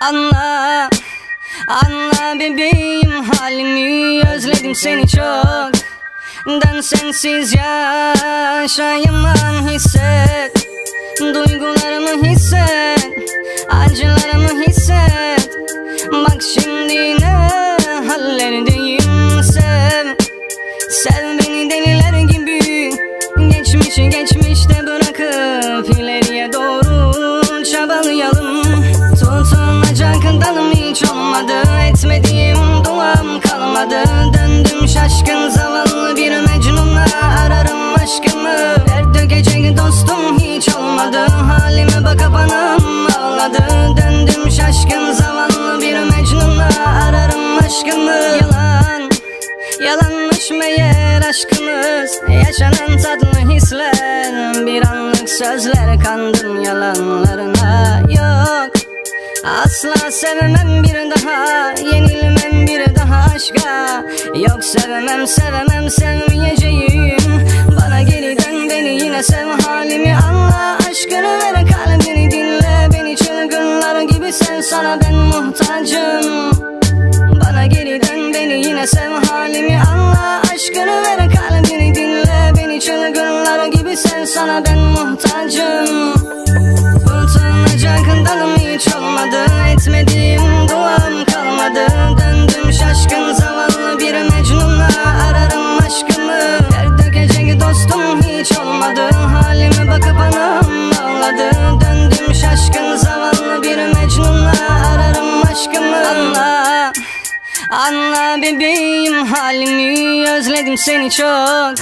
Anla, anla bebeğim halimi Özledim seni çok. Ben sensiz yaşayamam hisset. Duygularımı hisset Acılarımı hisset. Bak şimdi ne kalmadı Döndüm şaşkın zavallı bir mecnunla Ararım aşkımı Dert dökecek dostum hiç olmadı. Halime bakıp anam ağladı. Döndüm şaşkın zavallı bir mecnunla Ararım aşkımı Yalan Yalanmış meğer aşkımız. Yaşanan tatlı hisler Bir anlık sözler kandım yalanlarına. Yok Asla sevmem bir daha bir daha aşka Yok sevmem sevmem sevmeyeceğim. Bana geri dön beni yine sev halimi. Anla Aşkını ver kalbini dinle Beni. Çılgınlar gibi sev sana ben muhtacım. Bana geri dön beni yine sev halimi. Anla Aşkını ver kalbini dinle Beni. Çılgınlar gibi sev sana ben muhtacım. Tutunacak dalım hiç olmadı Etmediğim bebeğim halimi Özledim seni çok.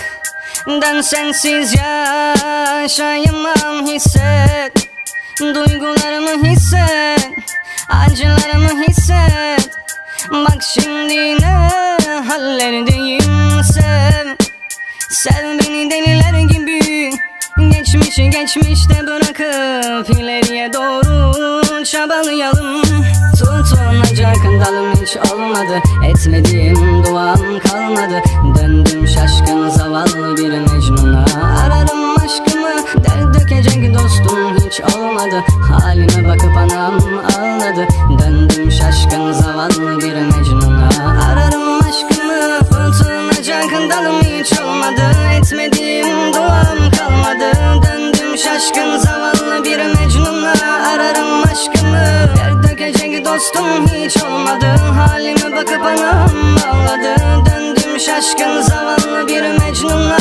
Ben sensiz yaşayamam hisset. Duygularımı hisset Acılarımı hisset. Bak şimdi ne hallerdeyim Sev Sev beni deliler gibi Geçmişi geçmişte bırakıp ileriye doğru çabalayalım Tutunacak dalım hiç olmadı. Etmediğim duam kalmadı. Döndüm şaşkın zavallı bir mecnuna. Ararım aşkımı Dert dökecek dostum hiç olmadı. Halime bakıp anam ağladı. Döndüm şaşkın zavallı bir mecnuna. Ararım aşkımı Tutunacak dalım hiç olmadı. Etmediğim duam kalmadı. Döndüm şaşkın zavallı dostum hiç olmadı Halime bakıp anam ağladı. Döndüm şaşkın zavallı bir mecnunla